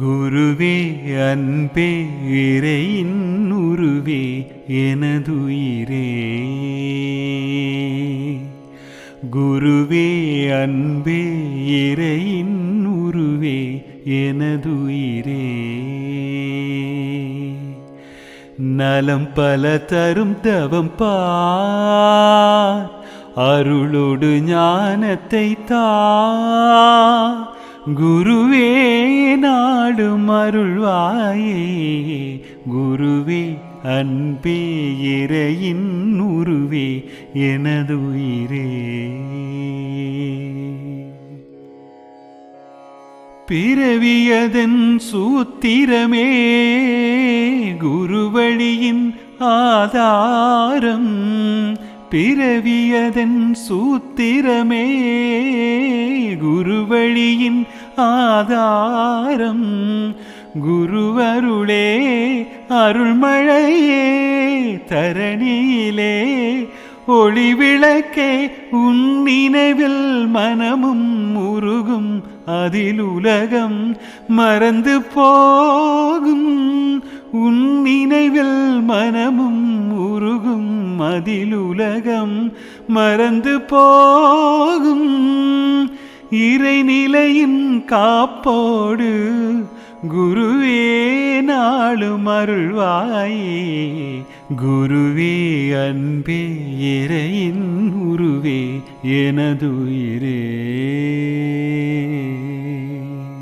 குருவே அன்பே இறையின் உருவே எனதுயிரே. குருவே அன்பே இறையின் உருவே எனதுயிரே நலம் பல தரும் தவம் பார் அருளோடு ஞானத்தை தா குருவே நாடும் அருள்வாயே. குருவே அன்பே இறையின் உருவே எனதுயிரே பிறவியதன் சூத்திரமே குருவழியின் ஆதாரம். பிறவியதன் சூத்திரமே குருவழியின் ஆதாரம். குருவருளே அருள்மழையே தரணியிலே ஒளி விளக்கே உன் நினைவில் மனமும் உருகும். அதில் உலகம் மறந்து போகும். உன் நினைவில் மனமும் உருகும். அதில் உலகம் மறந்து போகும். இறைநிலையின் காப்போடு குருவே நாளும் அருள்வாயே. குருவே அன்பே இறையின் உருவே எனதுயிரே.